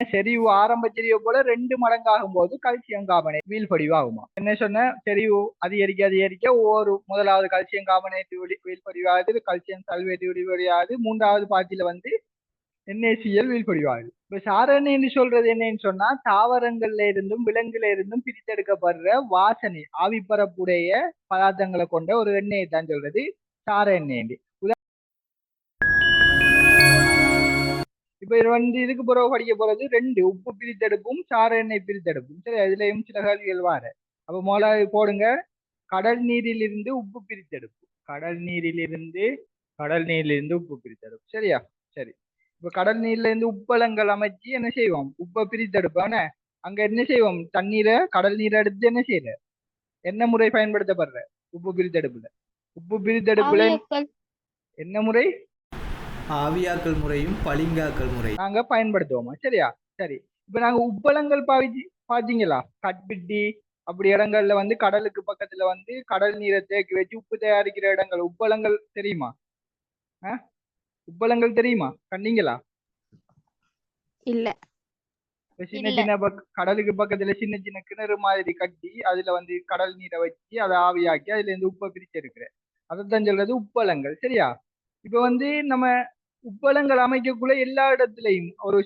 செறிவு ஆரம்ப செறிவு போல ரெண்டு மடங்காகும் போது கல்சியம் கார்பனேட் வீழ்படிவாகுமா? என்ன சொன்ன? செறிவு அதிகரிக்க அதிகரிக்க ஒவ்வொரு முதலாவது கல்சியம் கார்பனேட் வீழ்படிவாகுது கல்சியம் சல்வேட் வீழ்படிவாகுது மூன்றாவது பாத்தியில வந்து என்ஏசிஎல் வீழ்படிவாகுது. இப்ப சாரணைன்னு சொல்றது என்னன்னு சொன்னா தாவரங்கள்ல இருந்தும் விலங்குல இருந்தும் பிரித்தெடுக்கப்படுற வாசனை ஆவிப்பரப்புடைய பதார்த்தங்களை கொண்ட ஒரு எண்ணெயை தான் சொல்றது. சார எண்ணெய் இப்ப இது வந்து இதுக்கு பிறகு படிக்க போறது ரெண்டு உப்பு பிரித்தெடுப்பும் சார எண்ணெய் பிரித்தெடுப்பும். சரி அதுலயும் சில கேள்விகள் வார. அப்ப முதல்ல போடுங்க. கடல் நீரிலிருந்து உப்பு பிரித்தெடுப்பு. கடல் நீரிலிருந்து கடல் நீரிலிருந்து உப்பு பிரித்தெடுப்பு. சரியா? சரி. இப்ப கடல் நீர்ல இருந்து உப்பளங்கள் அமைச்சு என்ன செய்வோம்? உப்பை பிரித்தெடுப்பான அங்க என்ன செய்வோம்? தண்ணீரை கடல் நீரை எடுத்து என்ன செய்யற? என்ன முறை பயன்படுத்தப்படுற? உப்பு பிரித்தெடுப்புல. உப்பு பிரித்தெடுப்புல என்ன முறை? ஆவியாக்கல் முறையும் பளிங்காக்கல் முறை. நாங்க பயன்படுத்துவோமா? சரியா? சரி. இப்ப நாங்க உப்பளங்கள் பாவிச்சு பாத்தீங்களா கட்பிட்டி அப்படி இடங்கள்ல வந்து கடலுக்கு பக்கத்துல வந்து கடல் நீரை தேக்கி வச்சு உப்பு தயாரிக்கிற இடங்கள் உப்பளங்கள் தெரியுமா? உப்பளங்கள் தெரியுமா? கண்டீங்களா? இல்ல. சின்ன. சின்ன கடலுக்கு பக்கத்துல சின்ன சின்ன கிணறு மாதிரி கட்டி அதுல வந்து கடல் நீரை வச்சு அதை ஆவியாக்கி அதுல இருந்து உப்பை பிரிச்சு எடுக்கிற அதைத்தான் சொல்றது உப்பளங்கள். சரியா? இப்ப வந்து நம்ம உப்பளங்கள் அமைக்கக்குள்ள எல்லா இடத்துலயும் ஒரு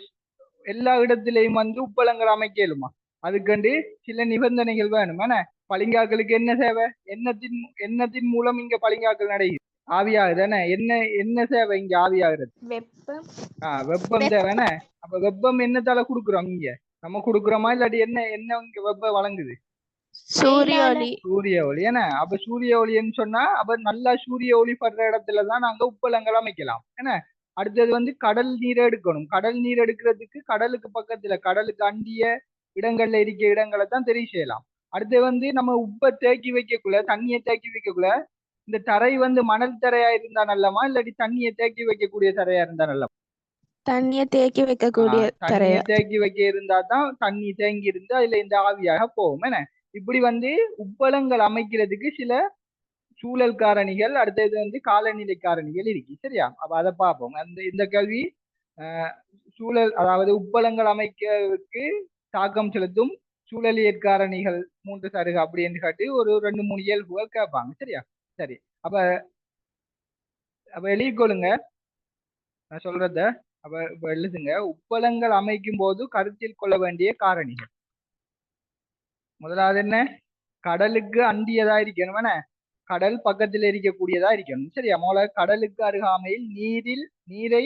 எல்லா இடத்துலயும் வந்து உப்பளங்கள் அமைக்க இயலுமா அதுக்கண்டு சில நிபந்தனைகள் வேணும். என்ன பளிங்காக்களுக்கு என்ன சேவை? எண்ணத்தின் எண்ணத்தின் மூலம் இங்க பளிங்காக்கள் நடையுது? ஆவியாகுது. என்ன என்ன சேவை இங்க ஆவியாகிறது? வெப்பம். ஆஹ் வெப்பம் தேவைன்னு அப்ப வெப்பம் என்னத்தால குடுக்குறோம் இங்க? நம்ம குடுக்குறோமா? இல்லாட்டி என்ன என்ன இங்க வெப்பம் வழங்குது? சூரிய ஒளி. சூரிய ஒளி. என்ன அப்ப சூரிய ஒளின்னு சொன்னா அப்ப நல்லா சூரிய ஒளி படுற இடத்துல தான் நாங்க உப்பளங்கள் அமைக்கலாம். என்ன அடுத்தது வந்து கடல் நீரை எடுக்கணும். கடல் நீர் எடுக்கிறதுக்கு கடலுக்கு பக்கத்துல கடலுக்கு அண்டிய இடங்கள்ல இருக்க இடங்களை தான் தெரிவு செய்யலாம். அடுத்து வந்து நம்ம உப்பை தேக்கி வைக்கக்குள்ள தண்ணியை தேக்கி வைக்கக்குள்ள இந்த தரை வந்து மணல் தரையா இருந்தா நல்லமா இல்லாட்டி தண்ணியை தேக்கி வைக்கக்கூடிய தரையா இருந்தா நல்லமா தண்ணிய தேக்கி வைக்கக்கூடிய தரைய. தேக்கி வைக்க இருந்தா தான் தண்ணி தேங்கி இருந்து அதுல இந்த ஆவியாக போகும் என்ன? இப்படி வந்து உப்பளங்கள் அமைக்கிறதுக்கு சில சூழல் காரணிகள் அடுத்தது வந்து காலநிலை காரணிகள் இருக்கு சரியா? அப்ப அதை பார்ப்போம். அந்த இந்த கல்வி ஆஹ் சூழல் அதாவது உப்பளங்கள் அமைக்கிறதுக்கு தாக்கம் செலுத்தும் சூழலியற் காரணிகள் மூன்று சருகு அப்படின்னு காட்டி ஒரு ரெண்டு மூணு இயல்புகள் கேட்பாங்க சரியா? சரி. அப்ப அப்ப எழுதிக்கொள்ளுங்க நான் சொல்றத அப்ப இப்ப எழுதுங்க. உப்பளங்கள் அமைக்கும் போது கருத்தில் கொள்ள வேண்டிய காரணிகள். முதலாவது என்ன? கடலுக்கு அண்டியதா இருக்கணும் என்ன கடல் பக்கத்துல இருக்கக்கூடியதா இருக்கணும். சரியா? முதல்ல கடலுக்கு அருகாமையில் நீரில் நீரை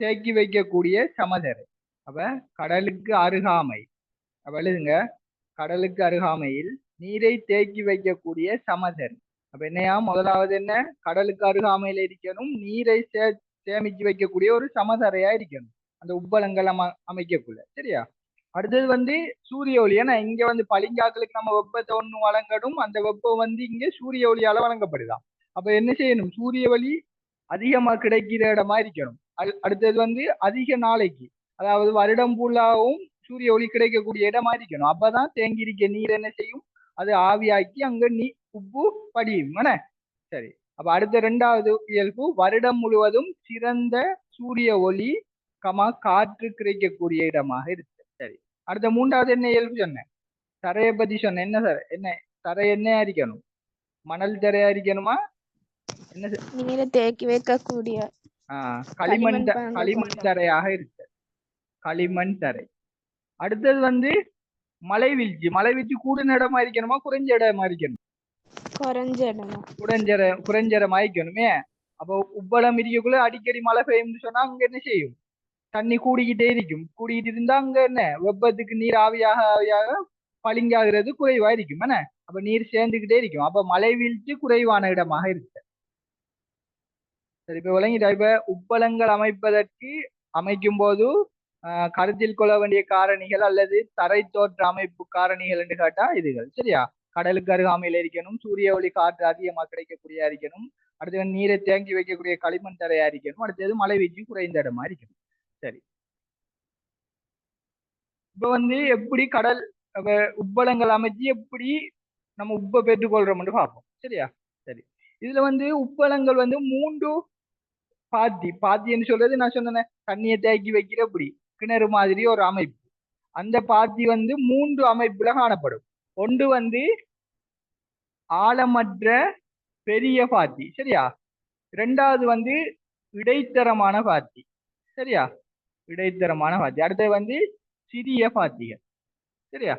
தேக்கி வைக்கக்கூடிய சமதரை. அப்ப கடலுக்கு அருகாமை. அப்ப எழுதுங்க. கடலுக்கு அருகாமையில் நீரை தேக்கி வைக்கக்கூடிய சமதர். அப்ப என்னையா? முதலாவது என்ன? கடலுக்கு அருகாமையில இருக்கணும் நீரை சே சேமிச்சு வைக்கக்கூடிய ஒரு சமதரையா இருக்கணும். அந்த உப்பளங்கள் அம அமைக்கக்குள்ள. சரியா? அடுத்தது வந்து சூரிய ஒளி. ஏன்னா இங்க வந்து பளிங்காக்களுக்கு நம்ம வெப்பத்தை ஒண்ணு வழங்கணும். அந்த வெப்பம் வந்து இங்க சூரிய ஒளியால வழங்கப்படுதான் அப்ப என்ன செய்யணும்? சூரிய ஒளி அதிகமா கிடைக்கிற இடமா இருக்கணும். அடுத்தது வந்து அதிக நாளைக்கு. அதாவது வருடம் ஃபுல்லாவும் சூரிய ஒளி கிடைக்கக்கூடிய இடமா இருக்கணும். அப்பதான் தேங்கி இருக்க நீர் என்ன செய்யும்? அது ஆவியாக்கி அங்க நீ உப்பு படியும். என்ன சரி. அப்ப அடுத்த ரெண்டாவது இயல்பு வருடம் முழுவதும் சிறந்த சூரிய ஒளி கமா காற்று கிடைக்கக்கூடிய இடமாக இருக்கு. அடுத்த மூன்றாவது என்ன இயல்பு சொன்னேன் தரையை பத்தி சொன்னேன் என்ன சார் என்ன? தரை என்ன அரிக்கணும்? மணல் தரையா அரிக்கணுமா? என்ன? நீரை தேக்கி வைக்கக்கூடிய களிமண் களிமண். தரையாக இருக்கு. களிமண் தரை. அடுத்தது வந்து மலை வீழ்ச்சி. மலை வீழ்ச்சி கூடின இடமா இருக்கணுமா குறைஞ்ச இடமா இருக்கணும் குறைஞ்ச இடமா. குறைஞ்சர குறைஞ்சரம் ஆயிக்கணுமே அப்போ உப்பளம் இருக்கக்குள்ள அடிக்கடி மழை பெய்யும்னு சொன்னா அங்க என்ன செய்யும்? தண்ணி கூடிக்கிட்டே இருக்கும் கூடிக்கிட்டு இருந்தா அங்க என்ன? வெப்பத்துக்கு நீர் ஆவியாக ஆவியாக பளிங்காகிறது குறைவா இருக்கும் என்ன? அப்ப நீர் சேர்ந்துகிட்டே இருக்கும். அப்ப மழை வீழ்ச்சி குறைவான இடமாக இருக்கு. சரி இப்ப விளங்கிட்டா. இப்ப உப்பளங்கள் அமைப்பதற்கு அமைக்கும் போது ஆஹ், கருத்தில் கொள்ள வேண்டிய காரணிகள் அல்லது தரை தோற்ற அமைப்பு காரணிகள் என்று கேட்டா இதுகள். சரியா? கடலுக்கு அருகாமையில் இருக்கணும். சூரிய ஒளி காற்று அதிகமாக கிடைக்கக்கூடிய இருக்கணும். அடுத்தது நீரை தேங்கி வைக்கக்கூடிய களிமண் தரையா இருக்கணும். அடுத்தது மழை வீழ்ச்சி குறைந்த இடமா இருக்கணும் சரி இப்போ வந்து எப்படி கடல் உப்பளங்கள் அமைச்சு எப்படி நம்ம உப்பை பெற்றுக்கொள்றோம்னு பார்ப்போம். சரியா? சரி. இதுல வந்து உப்பளங்கள் வந்து மூன்று பாத்தி பாத்தின்னு சொல்றது நான் சொன்னேனே தண்ணியை தேக்கி வைக்கிற அப்படி கிணறு மாதிரி ஒரு அமைப்பு. அந்த பாத்தி வந்து மூன்று அமைப்புல காணப்படும். ஒன்று வந்து ஆழமற்ற பெரிய பாத்தி சரியா? ரெண்டாவது வந்து இடைத்தரமான பாத்தி சரியா? இடைத்தரமான பாத்தி. அடுத்தது வந்து சிறிய பாத்திகள். சரியா?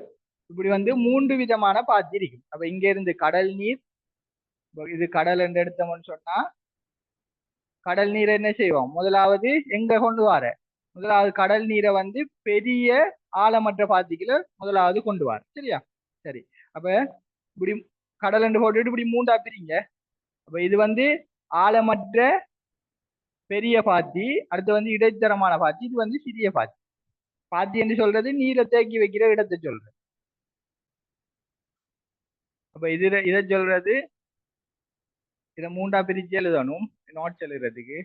இப்படி வந்து மூன்று விதமான பாத்தி இருக்கும் அப்ப இங்க இருந்து கடல் நீர் இது கடல் என்று எடுத்தோம்னு சொன்னா கடல் நீரை என்ன செய்வோம்? முதலாவது எங்க கொண்டு வர? முதலாவது கடல் நீரை வந்து பெரிய ஆழமற்ற பாத்திகளை முதலாவது கொண்டு வர. சரியா? சரி. அப்ப இப்படி கடல் என்று போட்டுட்டு இப்படி மூண்டா பிரிங்க அப்ப இது வந்து ஆழமற்ற பெரிய பாத்தி அடுத்து வந்து இடைத்தரமான பாத்தி இது வந்து சிறிய பாத்தி. பாத்தி என்று சொல்றது நீரை தேக்கி வைக்கிற இடத்தை சொல்றது. அப்ப இது இதை சொல்றது இதை மூண்டா பிரிச்சு எழுதணும் நோட்ஸ் எழுதுறதுக்கு.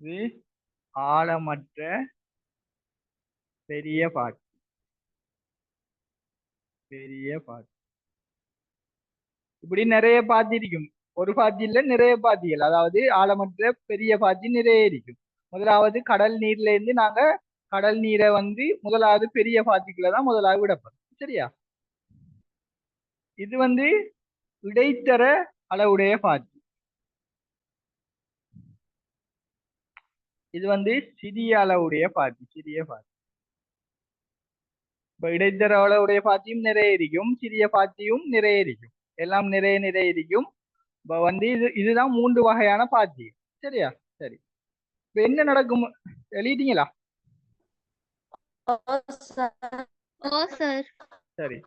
இது ஆழமற்ற பெரிய பாட்டு. பெரிய பாட்டு. இப்படி நிறைய பாத்திருக்கும் ஒரு பாத்தியில நிறைய பாத்திகள் அதாவது ஆழமற்ற பெரிய பாத்தி நிறைய இருக்கும் முதலாவது கடல் நீர்ல இருந்து நாங்க கடல் நீரை வந்து முதலாவது பெரிய பாத்திக்குள்ள தான் முதலாவது விடப்படும். சரியா? இது வந்து இடைத்தர அளவுடைய பாத்தி இது வந்து சிறிய அளவுடைய பாத்தி சிறிய பாத்தி இப்ப இடைத்தர அளவுடைய பாத்தியும் நிறைய இருக்கும் சிறிய பாத்தியும் நிறைய இருக்கும் எல்லாம் நிறைய நிறைய இருக்கும் இப்ப வந்து இது இதுதான் மூன்று வகையான பாத்தி சரியா? சரி. இப்ப என்ன நடக்கும்? எழுதிட்டீங்களா? ஓ சார். சரி.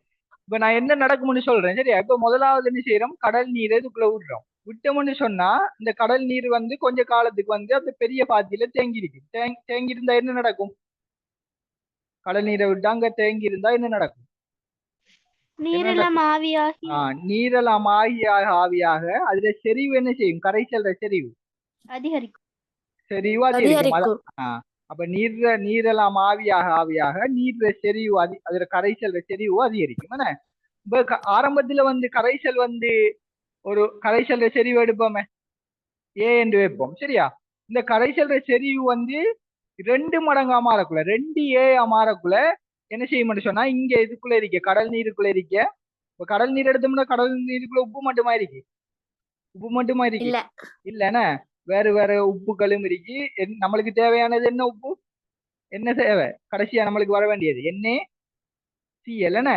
இப்ப நான் என்ன நடக்கும்னு சொல்றேன் சரியா? இப்ப முதலாவது என்ன செய்யறோம் கடல் நீரை இதுக்குள்ள விடுறோம் விட்டோம்னு சொன்னா இந்த கடல் நீர் வந்து கொஞ்ச காலத்துக்கு வந்து அந்த பெரிய பாத்தியில தேங்கி இருக்கு தேங்கி தேங்கி இருந்தா என்ன நடக்கும்? கடல் நீரை விட்டு அங்க தேங்கி இருந்தா என்ன நடக்கும்? நீரெல்லாம் ஆவியாகி நீரெல்லாம் ஆவியாக ஆவியாக அதுல செறிவு என்ன செய்யும்? கரைசல்ற செறிவு. அதிகரிக்கும். செறிவு அதிகரிக்கும். அப்ப நீர்ல நீரெல்லாம் ஆவியாக ஆவியாக நீர்ல செறிவு அதி அதுல கரைசல்ற செறிவு அதிகரிக்கும். என்ன? இப்ப க- ஆரம்பத்துல வந்து கரைசல் வந்து ஒரு கரைசல்ற செறிவு எடுப்போமே? ஏ என்று வைப்போம். சரியா? இந்த கரைசல்ற செறிவு வந்து ரெண்டு மடங்கா மாறக்குள்ள ரெண்டு ஏ மாறக்குள்ள என்ன செய்யும்னு சொன்னா இங்க இதுக்குள்ள இருக்க கடல் நீருக்குள்ள இருக்க. இப்ப கடல் நீர் எடுத்தோம்னா கடல் நீருக்குள்ள உப்பு மட்டுமா இருக்கு. உப்பு மட்டுமா இருக்கு. இல்ல. இல்லன்னா வேற வேற உப்புகளும் இருக்கு. நம்மளுக்கு தேவையானது என்ன உப்பு? என்ன தேவை? கடைசியா நம்மளுக்கு வர வேண்டியது எண்ணெ சிஎல் என்ன?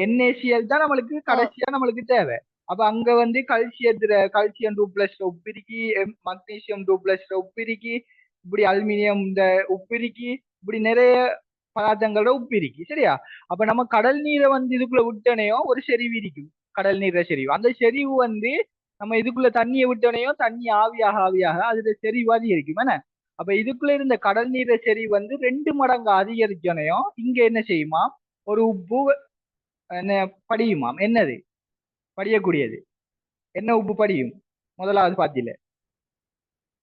என்ஏசிஎல் தான் நம்மளுக்கு கடைசியா நம்மளுக்கு தேவை. அப்ப அங்க வந்து கல்சியத்துல கல்சியம் டூ பிளஸ் உப்பு இருக்கு மக்னீசியம் டூ பிளஸ் உப்பு இருக்கு இப்படி அலுமினியம் இந்த உப்பு இருக்கு இப்படி நிறைய பதார்த்தங்களோட உப்பு இருக்கு சரியா அப்ப நம்ம கடல் நீரை வந்து இதுக்குள்ள விட்டனையோ ஒரு செறிவு இருக்கும் கடல் நீரை செறிவு அந்த செறிவு வந்து நம்ம இதுக்குள்ள தண்ணியை விட்டனையோ தண்ணி ஆவியாக ஆவியாக அதுல செறிவு அதிகரிக்கும் என்ன அப்ப இதுக்குள்ள இருந்த கடல் நீரை செறிவு வந்து ரெண்டு மடங்கு அதிகரிச்சனையும் இங்க என்ன செய்யுமா ஒரு உப்பு என்ன படியுமாம் என்னது படியக்கூடியது என்ன உப்பு படியும் முதலாவது பாத்தியில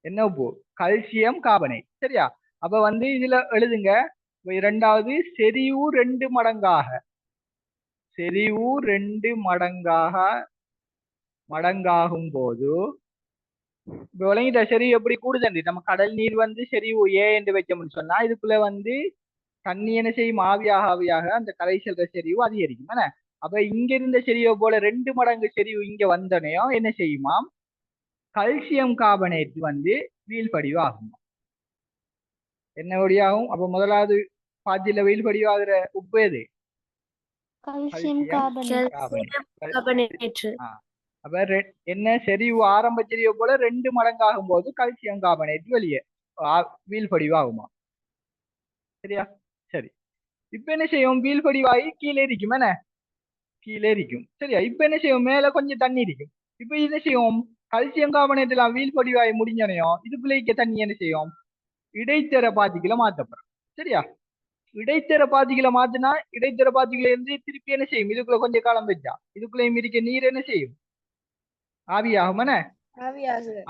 என்ன உப்பு கல்சியம் காபனை சரியா அப்ப வந்து இதுல எழுதுங்க இரண்டாவது செறிவு ரெண்டு மடங்காக. செறிவு ரெண்டு மடங்காக மடங்காகும் போது இப்ப விளங்கிட்ட செறிவு எப்படி கூடுதண்டி நம்ம கடல் நீர் வந்து செறிவு ஏ என்று வைக்கணும்னு சொன்னா இதுக்குள்ள வந்து தண்ணி என்ன செய்யும்? ஆவியாக ஆவியாக அந்த கரைசல்ற செறிவு அதிகரிக்கும் என்ன? அப்ப இங்க இருந்த செறிவை போல ரெண்டு மடங்கு செறிவு இங்க வந்தனையும் என்ன செய்யுமாம்? கல்சியம் கார்பனேட் வந்து வீழ்படிவு ஆகும் என்ன வழியாகும்? அப்ப முதலாவது பாத்தியில வீழ்படிவாகிற உப்பு எது? Calcium Calcium carbonate. கார்பனேட். அப்ப ரெ- என்ன செறிவு ஆரம்ப செறிவை போல ரெண்டு மடங்காகும் போது கல்சியம் கார்பனேட் வெளியே. ஆ- வீழ்படிவாகுமா சரியா? சரி. இப்ப என்ன செய்யும்? வீழ்படிவாகி கீழே இருக்கும் என்ன? கீழே இருக்கும் சரியா? இப்ப என்ன செய்யும்? மேல கொஞ்சம் தண்ணி இருக்கும் இப்ப என்ன செய்யும்? கல்சியம் கார்பனேட் எல்லாம் வீழ்படிவாகி முடிஞ்சனையும் இதுக்குள்ள தண்ணி என்ன செய்யும்? இடைத்தர பாத்திகளை மாத்தப்படும் சரியா? இடைத்தர பாத்திகளை மாத்தினா இடைத்தர பாத்திகளை இருந்து திருப்பி என்ன செய்யும்? இதுக்குள்ள கொஞ்சம் காலம் வச்சா? இதுக்குள்ளேயும் இருக்க நீர் என்ன செய்யும்? ஆவியாகும் என்ன?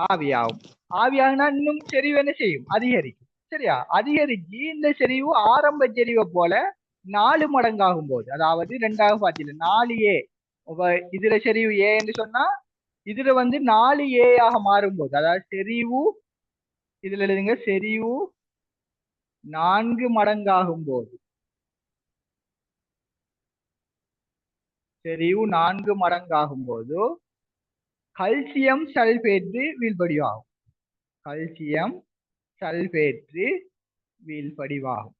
ஆவியாகும். ஆவியாகுனா இன்னும் செறிவு என்ன செய்யும்? அதிகரிக்கும். சரியா? அதிகரிச்சு இந்த செறிவு ஆரம்ப செறிவை போல நாலு மடங்காகும் போது அதாவது ரெண்டாவது பாத்தியில நாலு ஏ இதுல செறிவு ஏ என்று சொன்னா இதுல வந்து நாலு ஏ ஆக மாறும்போது அதாவது செறிவு இதுல எழுதுங்க செறிவு நான்கு மடங்காகும் போது செறிவு நான்கு மடங்காகும் போது கல்சியம் சல்பேட்டு வீழ்படிவாகும். கல்சியம் சல்பேற்று வீழ்படிவாகும்.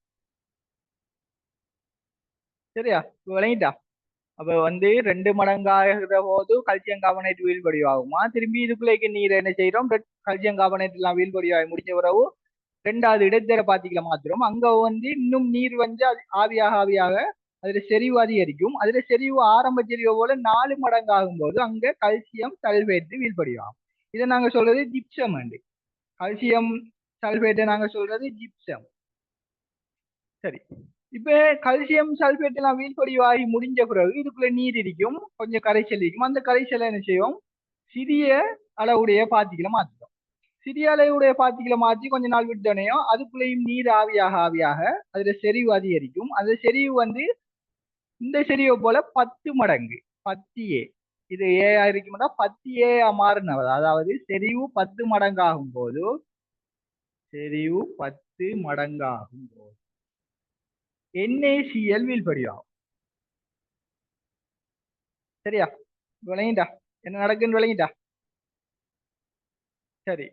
சரியா? விளங்கிட்டா அப்ப வந்து ரெண்டு மடங்காகிற போது கல்சியம் கார்பனேட் வீழ்படிவாகுமா திரும்பி இதுக்குள்ளேக்கு நீர் என்ன செய்யறோம் கல்சியம் கார்பனேட் எல்லாம் வீழ்படிவாகி முடிஞ்ச பிறகு ரெண்டாவது இடைத்தர பாத்திகளை மாத்திரம் அங்க வந்து இன்னும் நீர் வந்து ஆவியாக ஆவியாக அதுல செறிவு அதிகரிக்கும். அதுல செறிவு ஆரம்ப செறிவு போல நாலு மடங்கு ஆகும்போது அங்க கல்சியம் சல்பேட்டு வீழ்படியாகும். இதை நாங்க சொல்றது ஜிப்சம் அண்டு. கல்சியம் சல்பேட்டை நாங்க சொல்றது ஜிப்சம் சரி. இப்ப கல்சியம் சல்பேட் எல்லாம் வீழ்படிவாகி முடிஞ்ச பிறகு இதுக்குள்ள நீர் இருக்கும் கொஞ்சம் கரைசல் இருக்கும் அந்த கரைசலை என்ன செய்வோம் சிறிய அளவுடைய பாத்திகளை மாத்திக்கும். சிறிய அளவுடைய பாத்திகளை மாற்றி கொஞ்ச நாள் விட்டோனையும் அதுக்குள்ளேயும் நீர் ஆவியாக ஆவியாக அதுல செறிவு அதிகரிக்கும். அந்த செறிவு வந்து இந்த செறிவை போல பத்து மடங்கு. பத்து ஏ இது ஏ இருக்கும்னா பத்து ஏ மாறினது அதாவது செறிவு பத்து மடங்காகும் போது செறிவு பத்து மடங்காகும் போது. என்ஏசிஎல் வீழ்படியாகும் சரியா? விளங்கிட்டா? என்ன நடக்குன்னு விளங்கிட்டா? சரி.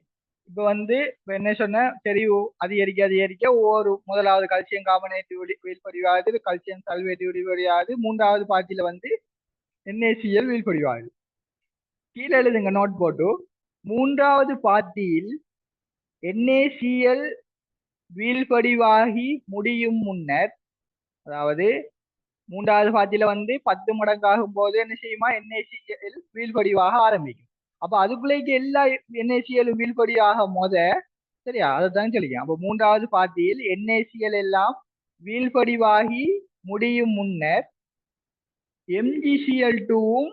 இப்போ வந்து இப்போ என்ன சொன்ன? செறிவு அதிகரிக்க அதிகரிக்க ஒவ்வொரு முதலாவது கல்சியம் கார்பனேட் வீழ்படிவாகுது கல்சியம் சல்வேட் வீழ்படியாகுது மூன்றாவது பாத்தியில வந்து என்ஏசிஎல் வீழ்படிவாகுது கீழே எழுதுங்க நோட் போட்டு. மூன்றாவது பாத்தியில் என்ஏசிஎல் வீழ்படிவாகி முடியும் முன்னர் அதாவது மூன்றாவது பாத்தியில வந்து பத்து மடங்காகும் போது என்ன செய்யுமா? என்ஐசிஎல் வீழ்படிவாக ஆரம்பிக்கும். அப்ப அதுக்குள்ளேக்கு எல்லா என்ஐசிஎல் வீழ்படியாக மோத சரியா? அதை தான் சொல்லிக்கலாம் அப்ப மூன்றாவது பாத்தியில் என்ஏசிஎல் எல்லாம் வீழ்படிவாகி முடியும் முன்னர் எம்ஜிசிஎல் டூவும்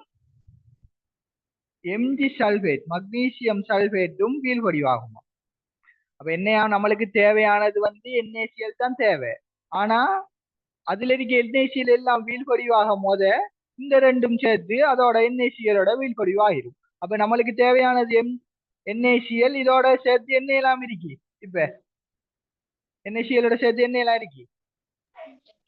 எம்ஜி சல்பேட் மக்னீசியம் சல்பேட்டும் வீழ்படிவாகுமா? அப்ப என்னையா? நம்மளுக்கு தேவையானது வந்து என்ஏசிஎல் தான் தேவை. ஆனா அதுல இருக்க என்ஏசிஎல் எல்லாம் வீழ்படிவாக மோத இந்த ரெண்டும் சேர்த்து அதோட என்ஏசிஎலோட வீழ்படிவாயிரும் அப்ப நம்மளுக்கு தேவையானது எம் என்ஏசிஎல் இதோட சேர்த்து என்ன எல்லாம் இருக்கு இப்ப என்ஏசிஎலோட சேர்த்து என்ன எல்லாம் இருக்கு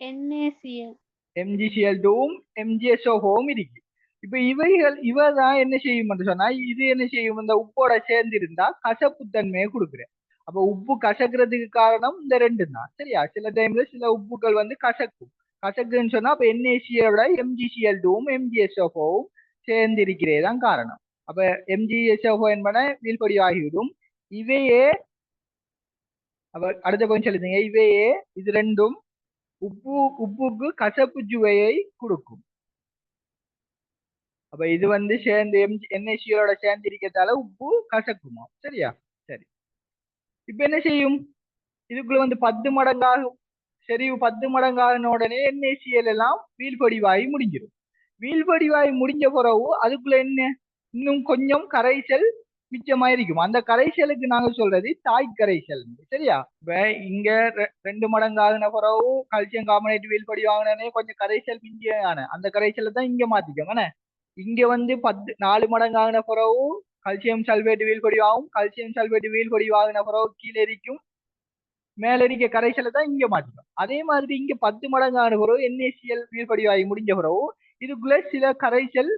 NaCl எம்ஜிசிஎல் டூவும் எம்ஜிஎஸ்ஓவும் இருக்கு இப்ப இவைகள் இவ தான் என்ன செய்யும் சொன்னா இது என்ன செய்யும் இந்த உப்போட சேர்ந்து இருந்தா கசப்பு தன்மையை கொடுக்குறேன் அப்ப உப்பு கசக்கிறதுக்கு காரணம் இந்த ரெண்டு தான் சரியா? சில டைம்ல சில உப்புகள் வந்து கசக்கும். கசக்குன்னு சொன்னா அப்ப என்ஏசியோட எம்ஜிசிஎல் டூவும் எம்ஜிஎஸ்எஃப்ஓவும் சேர்ந்திருக்கிறே தான் காரணம். அப்ப எம்ஜிஎஸ்எஃப்ஓ என்பன வீழ்படி ஆகிவிடும் இவையே அப்ப அடுத்த கொஞ்சம் எழுதுங்க இவையே இது ரெண்டும் உப்பு உப்புக்கு கசப்பு சுவையை கொடுக்கும். அப்ப இது வந்து சேர்ந்து எம் என்ஏசியோட சேர்ந்து இருக்கிறதால உப்பு கசக்குமா சரியா? சரி. இப்ப என்ன செய்யும்? இதுக்குள்ள வந்து பத்து மடங்காகும். செறிவு பத்து மடங்காகின உடனே என்ஏசிஎல் எல்லாம் வீழ்படிவாய் முடிஞ்சிடும். வீழ்படிவாய் முடிஞ்ச பிறகு அதுக்குள்ள என்ன? இன்னும் கொஞ்சம் கரைசல் மிச்சமாயிருக்கும். அந்த கரைசலுக்கு நாங்க சொல்றது தாய் கரைசல். சரியா? இப்ப இங்க ரெ- ரெண்டு மடங்கு ஆகின பிறகு கல்சியம் கார்பனேட் வீழ்படி வாங்கினே கொஞ்சம் கரைசல் மிஞ்சியான அந்த கரைசலை தான் இங்க மாத்திக்கோங்க இங்க வந்து பத்து நாலு மடங்கு ஆகின பிறகு கல்சியம் சல்பேட் வீழ்படி ஆகும் கல்சியம் சல்பேட் வீழ்படி வாங்கின பிறகு கீழே இருக்கும் மேல இருக்க கரைசலை தான் இங்க மாத்திக்கும் அதே மாதிரி இங்க பத்து மடங்கு ஆன பிறகு என்ஏசிஎல் வீழ்படி ஆகி முடிஞ்ச பிறகு இதுக்குள்ள சில கரைசல்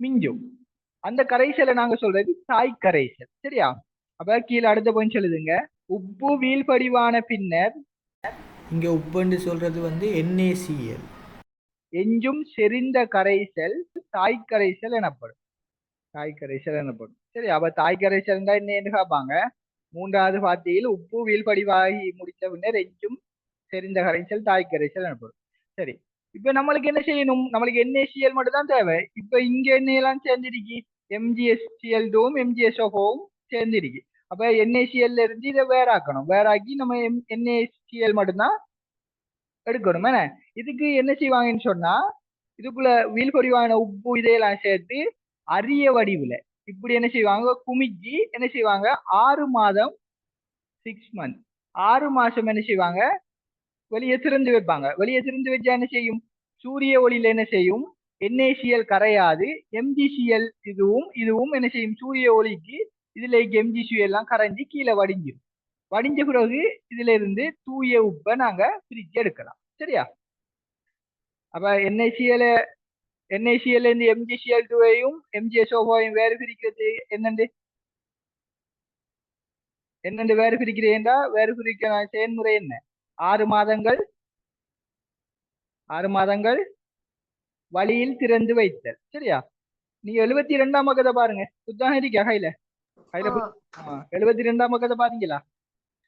மிஞ்சும். அந்த கரைசலை நாங்க சொல்றது தாய் கரைசல். சரியா? அப்ப கீழே அடுத்த கொஞ்சம் எழுதுங்க உப்பு வீழ்படிவான பின்னர் இங்க உப்புன்னு சொல்றது வந்து என்ஏசிஎல் எஞ்சும் செறிந்த கரைசல் தாய் கரைசல் எனப்படும். தாய் கரைசல் எனப்படும் சரி அப்ப தாய் கரைசல் என்னன்னு கேட்பாங்க மூன்றாவது பாத்தியில் உப்பு வீழ்படிவாகி முடித்த பின்னர் எஞ்சும் செறிந்த கரைசல் தாய் கரைசல் எனப்படும் சரி இப்ப நம்மளுக்கு என்ன செய்யணும்? நம்மளுக்கு என்ஏசிஎல் மட்டும் தான் தேவை. இப்ப இங்க என்ன எல்லாம் சேர்ந்துருக்கு எம்ஜிஎஸ்சிஎல் டூவும் எம்ஜிஎஸ்ஓவும் சேர்ந்துருக்கு. அப்ப என்ஏசிஎல்ல இருந்து இதை வேறாக்கணும். வேறாக்கி நம்ம எம் என்ஏசிஎல் மட்டும்தான் எடுக்கணும் என்ன? இதுக்கு என்ன செய்வாங்கன்னு சொன்னா இதுக்குள்ள வீழ்படிவான உப்பு இதையெல்லாம் சேர்த்து அரிய வடிவுல. இப்படி என்ன செய்வாங்க? குமிஞ்சி என்ன செய்வாங்க? ஆறு மாதம் சிக்ஸ் மந்த் ஆறு மாசம் என்ன செய்வாங்க? வெளியே திறந்து வைப்பாங்க. வெளியே திறந்து வச்சா என்ன செய்யும்? சூரிய ஒளியில என்ன செய்யும்? என்ஏசிஎல் கரையாது. எம்ஜிசிஎல் இதுவும் இதுவும் என்ன செய்யும்? சூரிய ஒளிக்கு இதுல எம்ஜிசி எல்லாம் கரைஞ்சி கீழே வடிஞ்சிடும் வடிஞ்ச பிறகு இதுல இருந்து தூய உப்பை நாங்க பிரிச்சு எடுக்கலாம். சரியா? அப்ப NaCl NaCl இருந்து எம்ஜிசிஎல் டூவையும் எம்ஜிஎஸ்ஓவையும் வேறு பிரிக்கிறது என்னண்டு என்னண்டு வேறு பிரிக்கிறேன்டா வேறு பிரிக்கிற செயல்முறை என்ன ஆறு மாதங்கள் ஆறு மாதங்கள் வழியில் திறந்து வைத்தல் சரியா நீங்க எழுபத்தி இரண்டாம் பக்கத்தை பாருங்க சுத்தம் இருக்கா கையில கையில எழுபத்தி ரெண்டாம் பக்கத்தை பாத்தீங்களா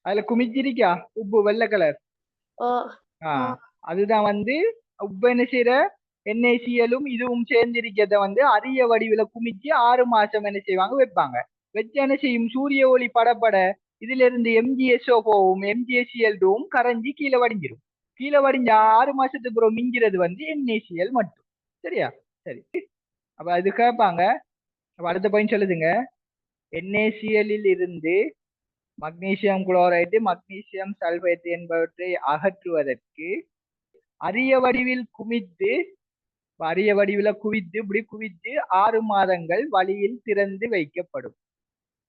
அதுல குமிச்சிருக்கா உப்பு வெள்ளை கலர் ஓ ஆ அதுதான் வந்து உப்பு என்ன செய்யற என்ஐசிஎலும் இதுவும் சேர்ந்திருக்கிறத வந்து அரிய வடிவில குமிச்சு ஆறு மாசம் என்ன செய்வாங்க? வைப்பாங்க. வச்சு என்ன செய்யும்? சூரிய ஒளி படப்பட இதுல இருந்து எம்ஜிஎஸ்ஓ எம்ஜிஎஸ்சிஎல் டூவும் கரைஞ்சி கீழே வடிஞ்சிரும். கீழே வடிஞ்ச ஆறு மாசத்துக்கு அப்புறம் மிஞ்சிறது வந்து என்ஏசிஎல் மட்டும். சரியா? சரி. அப்ப அது கேட்பாங்க அப்ப அடுத்த பாயிண்ட் சொல்லுதுங்க. என்ஏசிஎல்லில் இருந்து மக்னீசியம் குளோரைடு மக்னீசியம் சல்பேட் என்பவற்றை அகற்றுவதற்கு அரிய வடிவில் குமித்து அரிய வடிவில குவித்து இப்படி குவித்து ஆறு மாதங்கள் வழியில் திறந்து வைக்கப்படும்.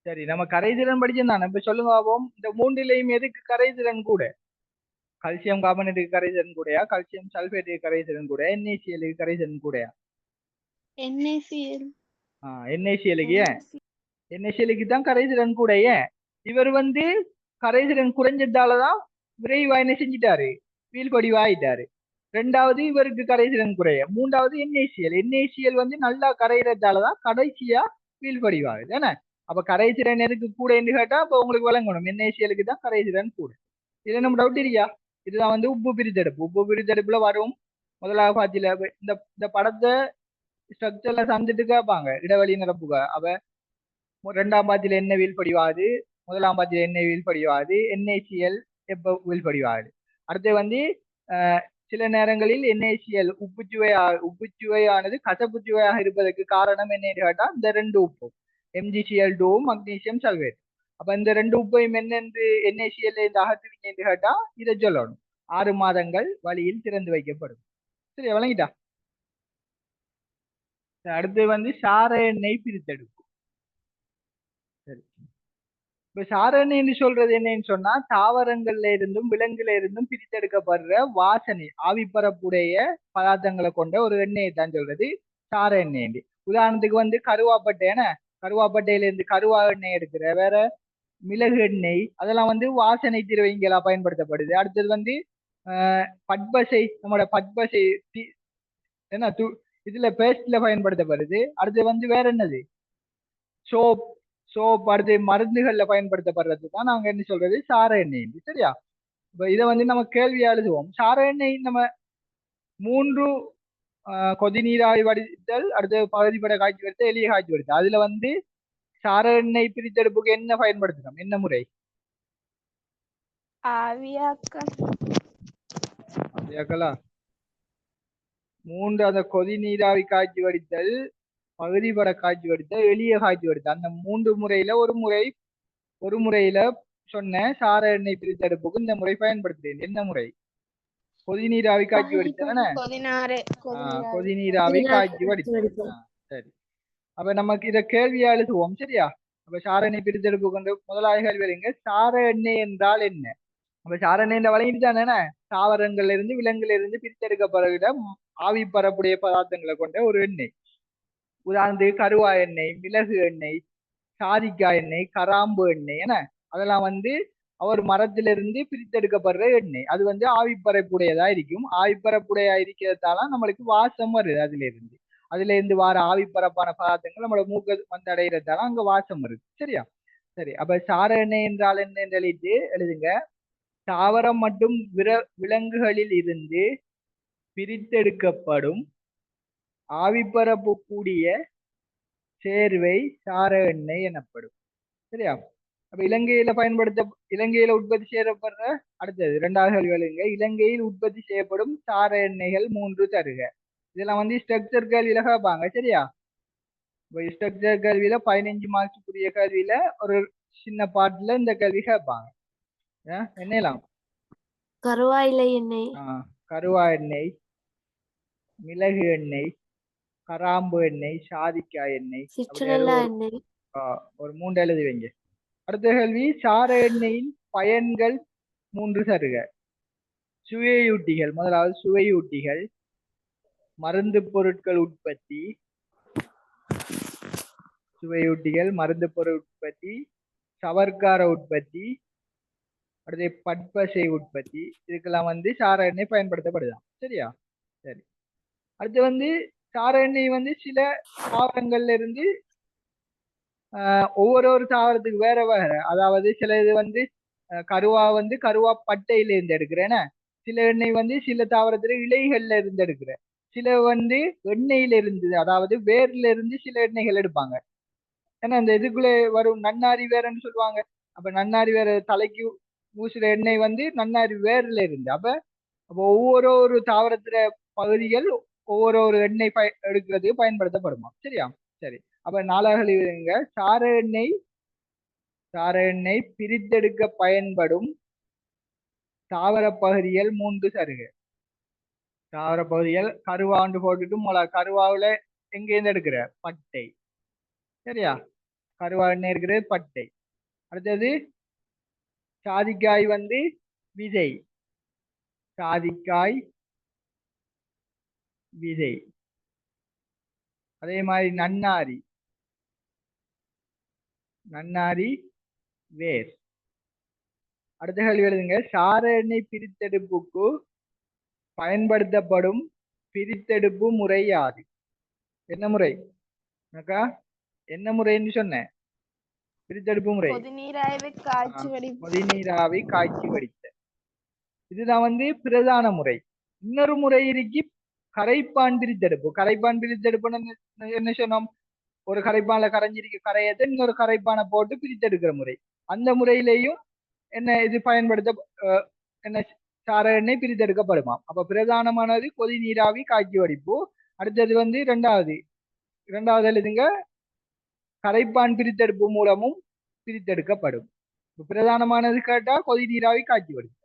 சரி நம்ம கரைதிறன் படிச்சிருந்தானே இப்ப சொல்லுங்க பாப்போம் இந்த மூன்றிலையும் எதுக்கு கரைதிறன் கூட? கல்சியம் கார்பனேட்டுக்கு கரைதிறன் கூடயா? கல்சியம் சல்பேட்டுக்கு கரைதிறன் கூட என்ஏசிஎலுக்கு கரைதிறன் கூடயா? NaCl ஆஹ் என்ஏசிஎலுக்கு என்ஏசிஎலுக்கு தான் கரைதிறன் கூட ஏன்? இவர் வந்து கரைதிறன் குறைஞ்சதாலதான் விரைவா என்ன செஞ்சிட்டாரு? வீழ்படிவாயிட்டாரு ரெண்டாவது இவருக்கு கரைதிறன் குறைய. மூன்றாவது என்ஏசிஎல் என்ஏசிஎல் வந்து நல்லா கரைகிறதாலதான் கடைசியா வீழ்படிவாகுது ஏன்னா அப்ப கரைதிறன் எதுக்கு கூடன்னு கேட்டா அப்ப உங்களுக்கு விளங்கணும் என்ஏசிஎலுக்கு தான் கரைதிறன் கூட. இது நம்ம டவுட் இல்லையா? இதுதான் வந்து உப்பு பிரித்தெடுப்பு. உப்பு பிரித்தெடுப்புல வரும். முதலாக பாத்தியில இந்த இந்த படத்தை ஸ்ட்ரக்சர்ல சந்திட்டு கேட்பாங்க. இடைவெளி நிரப்புக. அவ ரெண்டாம் பாத்தியில என்ன வீழ்படிவாது முதலாம் பாத்தியில என்ன வீழ்படிவாது என்ஏசிஎல் எப்ப வீழ்படிவாது அடுத்து வந்து சில நேரங்களில் என்ஏசிஎல் உப்புச்சுவையா உப்புச்சுவையானது கசப்புச்சுவையாக இருப்பதற்கு காரணம் என்ன கேட்டா இந்த ரெண்டு உப்பு. எம்ஜிசிஎல் டூவும் மக்னீசியம் சல்வேட் அப்ப இந்த ரெண்டு உப்பையும் என்னென்று என்ஏசிஎல் இந்த அகற்றுவீங்க என்று கேட்டா இதை சொல்லணும். ஆறு மாதங்கள் வழியில் திறந்து வைக்கப்படும். சரி வழங்கிட்டா அடுத்து வந்து சார எண்ணெய் பிரித்தெடுக்கும். சரி. இப்ப சார சொல்றது என்னன்னு சொன்னா தாவரங்கள்ல இருந்தும் விலங்குல இருந்தும் பிரித்தெடுக்கப்படுற வாசனை ஆவிப்பரப்புடைய பதார்த்தங்களை கொண்ட ஒரு எண்ணெயை தான் சொல்றது சார எண்ணெய் உதாரணத்துக்கு வந்து கருவாப்பட்டைன்னு கருவாப்பட்டையில இருந்து கருவா எண்ணெய் எடுக்கிற வேற மிளகு எண்ணெய் அதெல்லாம் வந்து வாசனை திரவியங்களா பயன்படுத்தப்படுது. அடுத்தது வந்து ஆஹ் பட்பசை நம்மளோட பட்பசை என்ன து இதுல பேஸ்ட்ல பயன்படுத்தப்படுது. அடுத்து வந்து வேற என்னது? சோப் சோப் அடுத்து மருந்துகள்ல பயன்படுத்தப்படுறது தான் நாங்க என்ன சொல்றது? சார எண்ணெய் சரியா? இப்ப இதை வந்து நம்ம கேள்வியா எழுதுவோம். சார எண்ணெய் நம்ம மூன்று ஆஹ் கொதிநீராவி வடித்தல் அடுத்து பகுதிப்பட காய்ச்சி வடித்தல் எளிய காய்ச்சி வடித்தல். அதுல வந்து சார எண்ணெய் பிரித்தெடுப்புக்கு என்ன பயன்படுத்தணும் என்ன முறை? அப்படியாக்கலா மூன்று அந்த கொதி நீராவி காய்ச்சி வடித்தல் பகுதிப்பட காய்ச்சி வடித்தல் எளிய காய்ச்சி வடித்தல் அந்த மூன்று முறையில ஒரு முறை ஒரு முறையில சொன்ன சார எண்ணெய் பிரித்தெடுப்புக்கு இந்த முறை பயன்படுத்துறேன். என்ன முறை? கொதி நீராவி காய்ச்சி வடித்தல் கொதினாறு ஆஹ் கொதி நீராவி காய்ச்சி வடித்தல் ஆ, சரி. அப்ப நமக்கு இத கேள்வியா எழுதுவோம் சரியா? அப்ப சார எண்ணெய் பிரித்தெடுப்பு கொண்டு முதலாவது கேள்வி எழுதுங்க. சார எண்ணெய் என்றால் என்ன? அப்ப சார எண்ணெய் வழங்கிட்டு தானே தாவரங்கள்ல இருந்து விலங்குல இருந்து பிரித்தெடுக்கப்படுகிற ஆவி பரப்புடைய பதார்த்தங்களை கொண்ட ஒரு எண்ணெய். உதாரணத்து கருவா எண்ணெய் மிளகு எண்ணெய் சாதிக்காய் எண்ணெய் கராம்பு எண்ணெய் என அதெல்லாம் வந்து அவர் மரத்திலிருந்து பிரித்தெடுக்கப்படுற எண்ணெய். அது வந்து ஆவிப்பரப்புடையதா இருக்கும். ஆவிப்பரப்புடையா இருக்கிறதால நம்மளுக்கு வாசம் வருது அதுல இருந்து அதுல இருந்து வார ஆவிப்பரப்பான பதார்த்தங்கள் நம்மளோட மூக்க வந்து அடைகிறதால அங்க வாசம் வருது. சரியா? சரி அப்ப சார எண்ணெய் என்றால் என்ன என்று எழுதிட்டு எழுதுங்க. தாவரம் மற்றும் விர விலங்குகளில் இருந்து பிரித்தெடுக்கப்படும் ஆவிப்பரப்பு கூடிய சேர்வை சார எண்ணெய் எனப்படும். சரியா? அப்ப இலங்கையில பயன்படுத்த இலங்கையில உற்பத்தி செய்யப்படுற அடுத்தது இரண்டாவது கேள்வி எழுதுங்க இலங்கையில் உற்பத்தி செய்யப்படும் சார எண்ணெய்கள் மூன்று தருக. இதெல்லாம் வந்து ஸ்ட்ரக்சர் கேள்வியில கேட்பாங்க. சரியா? இப்போ ஸ்ட்ரக்சர் கேள்வியில பதினஞ்சு மார்க்ஸுக்குரிய கேள்வியில ஒரு சின்ன பாட்டுல இந்த கேள்வி கேட்பாங்க. ஏன்? என்னலாம் கருவாயிலை எண்ணெய். ஆஹ் கருவா எண்ணெய் மிளகு எண்ணெய் கராம்பு எண்ணெய் சாதிக்காய் எண்ணெய் ஒரு- எண்ணெய். ஆஹ் ஒரு மூன்று எழுதி வைங்க. அடுத்த கேள்வி சார எண்ணெயின் பயன்கள் மூன்று தருக சுவையூட்டிகள் முதலாவது சுவையூட்டிகள். மருந்து பொருட்கள் உற்பத்தி. சுவையூட்டிகள் மருந்து பொருள் உற்பத்தி. சவர்க்கார உற்பத்தி. அடுத்து பட்பசை உற்பத்தி. இதுக்கெல்லாம் வந்து சார எண்ணெய் பயன்படுத்தப்படுதாம். சரியா? சரி. அடுத்து வந்து கார எண்ணெய் வந்து சில தாவரங்கள்ல இருந்து ஆஹ் ஒவ்வொரு ஒரு தாவரத்துக்கு வேற வேற. அதாவது சில இது வந்து அஹ் கருவா வந்து கருவா பட்டையில இருந்து எடுக்கிறேன்னா சில எண்ணெய் வந்து சில தாவரத்துல இலைகள்ல இருந்து எடுக்கிறேன். சில வந்து எண்ணெயில இருந்து அதாவது வேர்ல இருந்து சில எண்ணெய்கள் எடுப்பாங்க. ஏன்னா அந்த இதுக்குள்ள வரும் நன்னாரி வேறன்னு சொல்லுவாங்க. அப்ப நன்னாரி வேற தலைக்கு பூசுற எண்ணெய் வந்து நன்னாரி வேர்ல இருந்து. அப்ப அப்போ ஒவ்வொரு ஒரு தாவரத்துல பகுதிகள் ஒவ்வொரு ஒரு எண்ணெய் பய எடுக்கிறதுக்கு பயன்படுத்தப்படுமா? சரியா? சரி. அப்ப இருங்க. சார எண்ணெய் சார எண்ணெய் பிரித்தெடுக்க பயன்படும் தாவர பகுதிகள் மூன்று சருகு தாவர பகுதிகள் கருவாண்டு போட்டுட்டு மொளா கருவாவில் எங்கேருந்து எடுக்கிற? பட்டை. சரியா? கருவா எண்ணெய் இருக்கிறது பட்டை. அடுத்தது சாதிக்காய் வந்து விதை. சாதிக்காய் விதை. அதே மாதிரி நன்னாரி. நன்னாரி வேர். அடுத்த கேள்வி எழுதுங்க. சார எண்ணெய் பிரித்தெடுப்புக்கு பயன்படுத்தப்படும் பிரித்தெடுப்பு முறை யாது? என்ன முறை? அக்கா என்ன முறைன்னு சொன்னேன். பிரித்தெடுப்பு முறை. கொதிநீராவி காய்ச்சி வடித்த இதுதான் வந்து பிரதான முறை. இன்னொரு முறை இருக்கு கரைப்பான் பிரித்தெடுப்பு கரைப்பான் பிரித்தெடுப்புன்னு என்ன- சொன்னோம்? ஒரு கரைப்பான்ல கரைஞ்சிருக்க கரையத்தை இன்னொரு கரைப்பானை போட்டு பிரித்தெடுக்கிற முறை. அந்த முறையிலையும் என்ன இது பயன்படுத்த என்ன சார எண்ணெய் பிரித்தெடுக்கப்படுமா அப்ப பிரதானமானது கொதி நீராவி காய்ச்சி வடிப்பு. அடுத்தது வந்து இரண்டாவது. இரண்டாவது எழுதுங்க. கரைப்பான் பிரித்தெடுப்பு மூலமும் பிரித்தெடுக்கப்படும். பிரதானமானது கேட்டா கொதி நீராவி காய்ச்சி வடிப்பு.